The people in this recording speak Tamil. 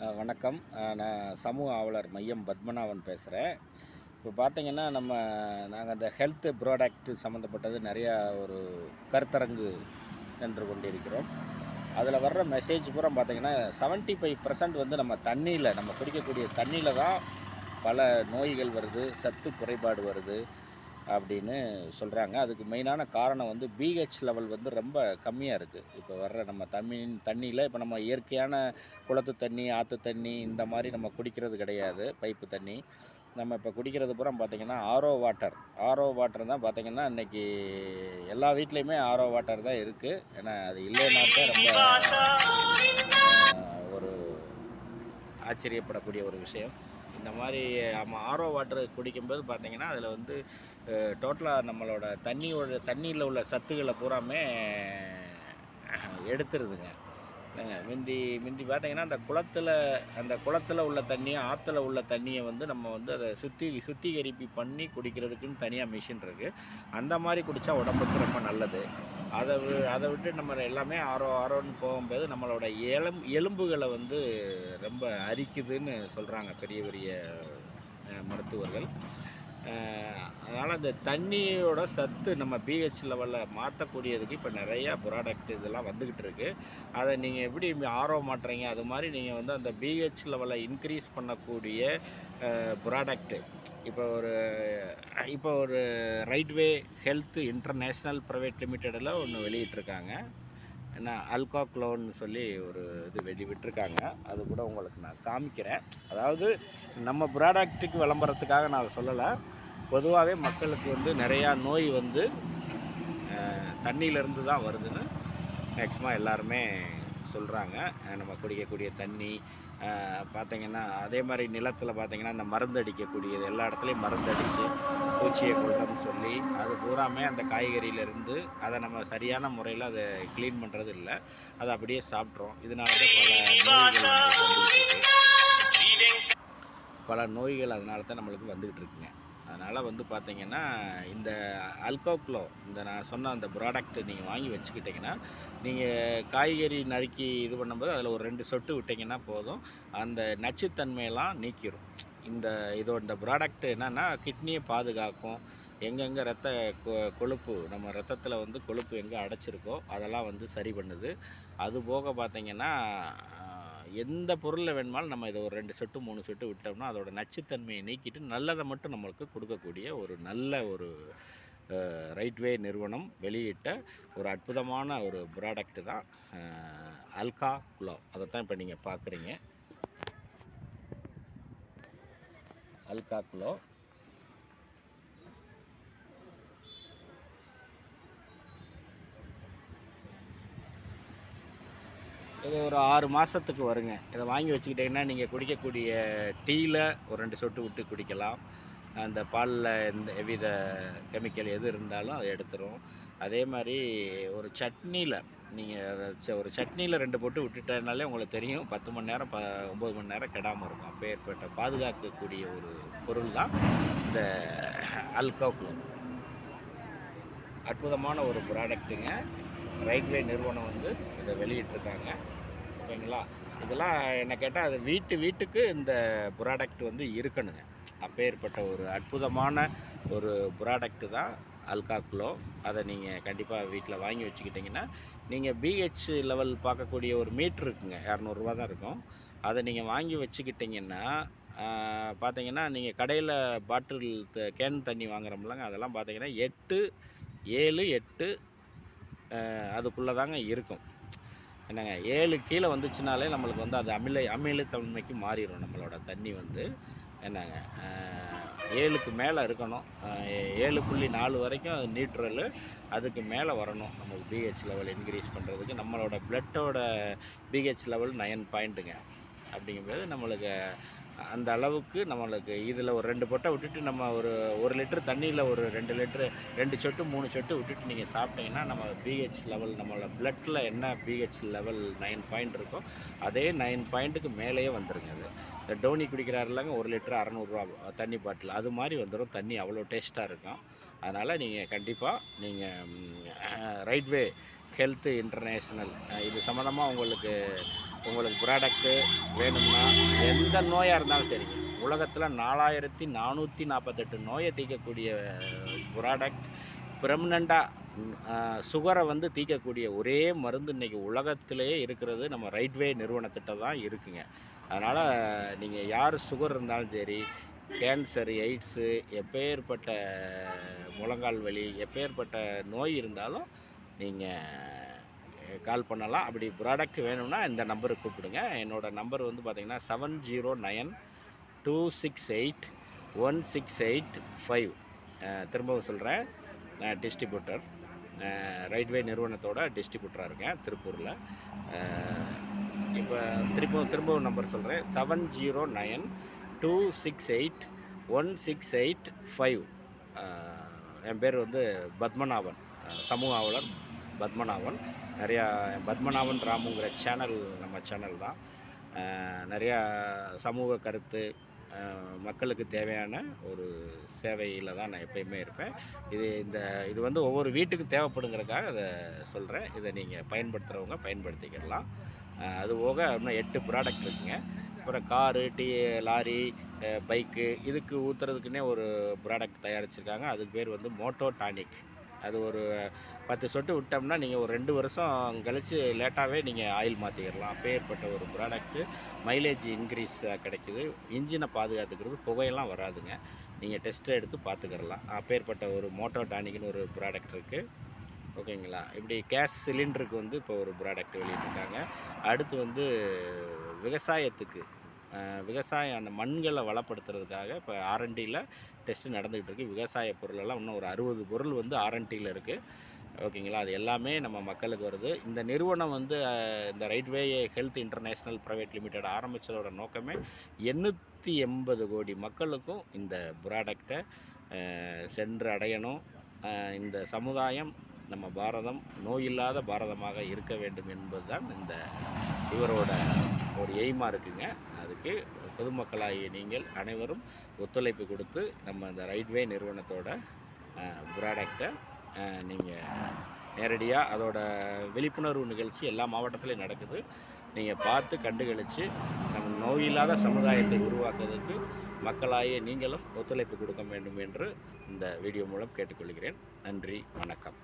வணக்கம். நான் சமூக ஆவலர் மையம் பத்மநாபன் பேசுகிறேன் இப்போ பார்த்தீங்கன்னா நம்ம நாங்கள் அந்த ஹெல்த் ப்ராடக்ட் சம்மந்தப்பட்டது நிறையா ஒரு கருத்தரங்கு சென்று கொண்டிருக்கிறோம். அதில் வர்ற மெசேஜ் பூரா பார்த்தீங்கன்னா 75% ஃபைவ் பர்சன்ட் வந்து நம்ம தண்ணியில் நம்ம குடிக்கக்கூடிய தண்ணியில் தான் பல நோய்கள் வருது சத்து குறைபாடு வருது. அப்படின்னு சொல்கிறாங்க அதுக்கு மெயினான காரணம் வந்து பிஹெச் லெவல் வந்து ரொம்ப கம்மியாக இருக்குது இப்போ வர்ற நம்ம தமிழ் தண்ணியில் இப்போ நம்ம இயற்கையான குளத்து தண்ணி ஆற்று தண்ணி இந்த மாதிரி நம்ம குடிக்கிறது கிடையாது பைப்பு தண்ணி. நம்ம இப்போ குடிக்கிறது பூரா பார்த்திங்கன்னா ஆரோ வாட்டர் ஆரோ வாட்டர் தான் பார்த்திங்கன்னா இன்றைக்கி எல்லா வீட்லேயுமே ஆரோ வாட்டர் தான் இருக்குது ஏன்னா அது இல்லைனாக்கா ரொம்ப ஒரு ஆச்சரியப்படக்கூடிய ஒரு விஷயம். இந்த மாதிரி நம்ம ஆரோ வாட்டர் குடிக்கும்போது பார்த்திங்கன்னா அதில் வந்து டோட்டலாக நம்மளோட தண்ணியோட தண்ணியில் உள்ள சத்துக்களை பூராமே எடுத்துருதுங்க. முந்தி முந்தி பார்த்தீங்கன்னா அந்த குளத்தில் அந்த குளத்தில் உள்ள தண்ணியை ஆற்றுல உள்ள தண்ணியை வந்து நம்ம வந்து அதை சுத்தி சுத்திகரிப்பு பண்ணி குடிக்கிறதுக்குன்னு தனியாக மிஷின் இருக்குது அந்த மாதிரி குடித்தா உடம்புக்கு ரொம்ப நல்லது. அதை வி- அதை விட்டு நம்ம எல்லாமே ஆரோ ஆரோன்னு போகும்போது நம்மளோட எலும் எலும்புகளை வந்து ரொம்ப அரிக்குதுன்னு சொல்கிறாங்க பெரிய பெரிய மருத்துவர்கள். அதனால் அந்த தண்ணியோட சத்து நம்ம பிஹெச் லெவலில் மாற்றக்கூடியதுக்கு இப்போ நிறையா ப்ராடக்ட் இதெல்லாம் வந்துக்கிட்டு இருக்குது அதை நீங்கள் எப்படி ஆர்வம் மாட்டுறீங்க அது மாதிரி நீங்கள் வந்து அந்த பிஹெச் லெவலை இன்க்ரீஸ் பண்ணக்கூடிய ப்ராடக்ட்டு இப்போ ஒரு இப்போ ஒரு ரைட்வே ஹெல்த் இன்டர்நேஷ்னல் ப்ரைவேட் லிமிட்டடில் ஒன்று வெளியிட்டிருக்காங்க என்ன அல்காக்ளோன்னு சொல்லி ஒரு இது வெளி விட்டுருக்காங்க. அது கூட உங்களுக்கு நான் காமிக்கிறேன். அதாவது நம்ம ப்ராடக்ட்டுக்கு விளம்பரத்துக்காக நான் அதை சொல்லலை. பொதுவாகவே மக்களுக்கு வந்து நிறையா நோய் வந்து தண்ணியிலேருந்து தான் வருதுன்னு மேக்ஸிமம் எல்லாருமே சொல்கிறாங்க நம்ம குடிக்கக்கூடிய தண்ணி பார்த்தீங்கன்னா அதே மாதிரி நிலத்தில் பார்த்தீங்கன்னா அந்த மருந்து அடிக்கக்கூடியது எல்லா இடத்துலையும் மருந்து அடித்து பூச்சியை கொடுக்கணும்னு சொல்லி அது பூராமே அந்த காய்கறியிலேருந்து அதை நம்ம சரியான முறையில் அதை க்ளீன் பண்ணுறது இல்லை அதை அப்படியே சாப்பிட்றோம். இதனால பல நோய்கள் பல நோய்கள் அதனால தான் நம்மளுக்கு வந்துக்கிட்டு இருக்குங்க. அதனால் வந்து பார்த்திங்கன்னா இந்த அல்கோக்ளோ இந்த நான் சொன்ன அந்த ப்ராடக்ட் நீங்கள் வாங்கி வச்சுக்கிட்டிங்கன்னா நீங்கள் காய்கறி நறுக்கி இது பண்ணும்போது அதில் ஒரு ரெண்டு சொட்டு விட்டிங்கன்னா போதும். அந்த நச்சுத்தன்மையெல்லாம் நீக்கிடும் இந்த இதோட இந்த ப்ராடக்ட் என்னென்னா கிட்னியை பாதுகாக்கும். எங்கெங்கே ரத்த கொ- கொழுப்பு நம்ம ரத்தத்தில் வந்து கொழுப்பு எங்கே அடைச்சிருக்கோ அதெல்லாம் வந்து சரி பண்ணுது. அது போக பார்த்தீங்கன்னா எந்த பொருளில் வேணுமாலும் நம்ம இதை ஒரு ரெண்டு சொட்டு மூணு சொட்டு விட்டோம்னா அதோட நச்சுத்தன்மையை நீக்கிட்டு நல்லதை மட்டும் நம்மளுக்கு கொடுக்கக்கூடிய ஒரு நல்ல ஒரு ரைட்வே நிறுவனம் வெளியிட்ட ஒரு அற்புதமான ஒரு ப்ராடக்ட் தான் அல்கா குலோ அதை தான் இப்போ நீங்கள் பார்க்குறீங்க அல்கா குலோ இது ஒரு ஆறு மாதத்துக்கு வருங்க. இதை வாங்கி வச்சுக்கிட்டிங்கன்னா நீங்கள் குடிக்கக்கூடிய டீயில் ஒரு ரெண்டு சொட்டு விட்டு குடிக்கலாம். அந்த பாலில் எந்த எவ்வித கெமிக்கல் எது இருந்தாலும் அதை எடுத்துரும். அதே மாதிரி ஒரு சட்னியில் நீங்கள் ஒரு சட்னியில் ரெண்டு போட்டு விட்டுட்டனாலே உங்களுக்கு தெரியும். பத்து மணி நேரம் ப ஒம்பது மணி நேரம் கெடாமல் இருக்கும். அப்போ ஏற்பட்ட பாதுகாக்கக்கூடிய ஒரு பொருள் தான் இந்த அல்கோக்ளோ அற்புதமான ஒரு ப்ராடக்ட்டுங்க ரைட்வே நிறுவனம் வந்து இதை வெளியிட்டிருக்காங்க. ஓகேங்களா? இதெல்லாம் என்ன கேட்டால் அது வீட்டு வீட்டுக்கு இந்த ப்ராடக்ட் வந்து இருக்கணுங்க. அப்பேற்பட்ட ஒரு அற்புதமான ஒரு ப்ராடக்ட்டு தான் அல்காக்லோ அதை நீங்கள் கண்டிப்பாக வீட்டில் வாங்கி வச்சுக்கிட்டிங்கன்னா நீங்கள் பிஹெச் லெவல் பார்க்கக்கூடிய ஒரு மீட்ரு இருக்குங்க. இரநூறுவா தான் இருக்கும். அதை நீங்கள் வாங்கி வச்சுக்கிட்டிங்கன்னா பார்த்தீங்கன்னா நீங்கள் கடையில் பாட்டில் த- கேன் தண்ணி வாங்குறோம்லங்க அதெல்லாம் பார்த்தீங்கன்னா எட்டு ஏழு எட்டு அதுக்குள்ளே தாங்க இருக்கும். என்னங்க ஏழு கீழே வந்துச்சுனாலே நம்மளுக்கு வந்து அது அமில அமிலத்தன்மைக்கு மாறிடும் நம்மளோட தண்ணி வந்து. என்னங்க ஏழுக்கு மேலே இருக்கணும். ஏழு புள்ளி நாலு வரைக்கும் அது நியூட்ரலு அதுக்கு மேலே வரணும். நமக்கு பிஹெச் லெவல் இன்க்ரீஸ் பண்ணுறதுக்கு நம்மளோட பிளட்டோட பிஹெச் லெவல் நயன் பாயிண்ட்டுங்க அப்படிங்கும்போது நம்மளுக்கு அந்த அளவுக்கு நம்மளுக்கு இதில் ஒரு ரெண்டு பொட்டை விட்டுட்டு நம்ம ஒரு ஒரு லிட்டர் தண்ணியில் ஒரு ரெண்டு லிட்டரு ரெண்டு சொட்டு மூணு சொட்டு விட்டுட்டு நீங்கள் சாப்பிட்டீங்கன்னா நம்ம பிஹெச் லெவல் நம்மளோட பிளட்டில் என்ன பிஹெச் லெவல் நைன் பாயிண்ட் இருக்கோ அதே நைன் பாயிண்ட்டுக்கு மேலேயே வந்துருங்க அது. இந்த டோனி குடிக்கிறாருலாங்க ஒரு லிட்டர் அறநூறுரூவா தண்ணி பாட்டில். அது மாதிரி வந்துடும் தண்ணி அவ்வளோ டேஸ்ட்டாக இருக்கும். அதனால் நீங்கள் கண்டிப்பாக நீங்கள் ரைட்வே ஹெல்த் இன்டர்நேஷ்னல். இது சம்மந்தமாக உங்களுக்கு உங்களுக்கு ப்ராடக்ட்டு வேணும்னா எந்த நோயாக இருந்தாலும் சரிங்க உலகத்தில் நாலாயிரத்தி நானூற்றி நாற்பத்தெட்டு நோயை தீர்க்கக்கூடிய ப்ராடக்ட் பெர்மனண்ட்டாக சுகரை வந்து தீர்க்கக்கூடிய ஒரே மருந்து இன்றைக்கி உலகத்திலேயே இருக்கிறது. நம்ம ரைட்வே நிறுவனத்திட்ட தான் இருக்குங்க. அதனால் நீங்கள் யார் சுகர் இருந்தாலும் சரி கேன்சர் எய்ட்ஸு எப்பேற்பட்ட முழங்கால் வலி எப்பேற்பட்ட நோய் இருந்தாலும் நீங்கள் கால் பண்ணலாம். அப்படி ப்ராடக்ட் வேணும்னா இந்த நம்பருக்கு கூப்பிடுங்க. என்னோடய நம்பர் வந்து பார்த்திங்கன்னா seven zero nine two six eight one six eight five திரும்பவும் சொல்கிறேன் நான் டிஸ்ட்ரிபியூட்டர் ரைட்வே நிறுவனத்தோட டிஸ்ட்ரிபியூட்டராக இருக்கேன் திருப்பூரில். இப்போ திரும்பவும் திரும்பவும் நம்பர் சொல்கிறேன் seven zero nine two six eight one six eight five என் பேர் வந்து பத்மநாபன் சமூக ஆவலர் பத்மநாபன். நிறையா பத்மநாபன் ராமுங்கிற சேனல் நம்ம சேனல் தான். நிறையா சமூக கருத்து மக்களுக்கு தேவையான ஒரு சேவையில் தான் நான் எப்பயுமே இருப்பேன். இது இந்த இது வந்து ஒவ்வொரு வீட்டுக்கும் தேவைப்படுங்கிறதுக்காக அதை சொல்கிறேன் இதை நீங்கள் பயன்படுத்துகிறவங்க பயன்படுத்திக்கிடலாம். அது போக இன்னும் எட்டு ப்ராடக்ட் இருக்குங்க. அப்புறம் காரு டீ லாரி பைக்கு இதுக்கு ஊற்றுறதுக்குன்னே ஒரு ப்ராடக்ட் தயாரிச்சிருக்காங்க. அதுக்கு பேர் வந்து மோட்டோ டானிக் அது ஒரு பத்து சொட்டு விட்டோம்னா நீங்கள் ஒரு ரெண்டு வருஷம் கழித்து லேட்டாகவே நீங்கள் ஆயில் மாற்றிக்கிடலாம் அப்பேற்பட்ட ஒரு ப்ராடக்ட்டு மைலேஜ் இன்க்ரீஸ் கிடைக்கிது. இன்ஜினை பாதுகாத்துக்கிறது புகையெல்லாம் வராதுங்க. நீங்கள் டெஸ்ட்டை எடுத்து பார்த்துக்கிடலாம் அப்பேற்பட்ட ஒரு மோட்டோ டானிக்னு ஒரு ப்ராடக்ட் இருக்குது ஓகேங்களா? இப்படி கேஸ் சிலிண்டருக்கு வந்து இப்போ ஒரு ப்ராடக்ட் வெளியிட்டிருக்காங்க. அடுத்து வந்து விவசாயத்துக்கு விவசாயம் அந்த மண்களை வளப்படுத்துறதுக்காக இப்போ ஆர்என்டியில் டெஸ்ட்டு நடந்துகிட்டு இருக்குது விவசாய பொருளெல்லாம் இன்னும் ஒரு அறுபது பொருள் வந்து ஆர்என்டியில் இருக்குது ஓகேங்களா? அது எல்லாமே நம்ம மக்களுக்கு வருது. இந்த நிறுவனம் வந்து இந்த Rightway Health International Private Limited ஆரம்பித்ததோட நோக்கமே எண்ணூற்றி எண்பது கோடி மக்களுக்கும் இந்த ப்ராடக்டை சென்று அடையணும். இந்த சமுதாயம் நம்ம பாரதம் நோயில்லாத பாரதமாக இருக்க வேண்டும் என்பதுதான் இந்த இவரோட ஒரு எய்மாக இருக்குங்க. அதுக்கு பொதுமக்களாகிய நீங்கள் அனைவரும் ஒத்துழைப்பு கொடுத்து நம்ம இந்த ரைட்வே நிறுவனத்தோட ப்ராடக்டை நீங்கள் நேரடியாக அதோட விழிப்புணர்வு நிகழ்ச்சி எல்லா மாவட்டத்திலையும் நடக்குது. நீங்கள் பார்த்து கண்டுகளித்து நம்ம நோயில்லாத சமுதாயத்தை உருவாக்குவதற்கு மக்களாகிய நீங்களும் ஒத்துழைப்பு கொடுக்க வேண்டும் என்று இந்த வீடியோ மூலம் கேட்டுக்கொள்கிறேன். நன்றி வணக்கம்.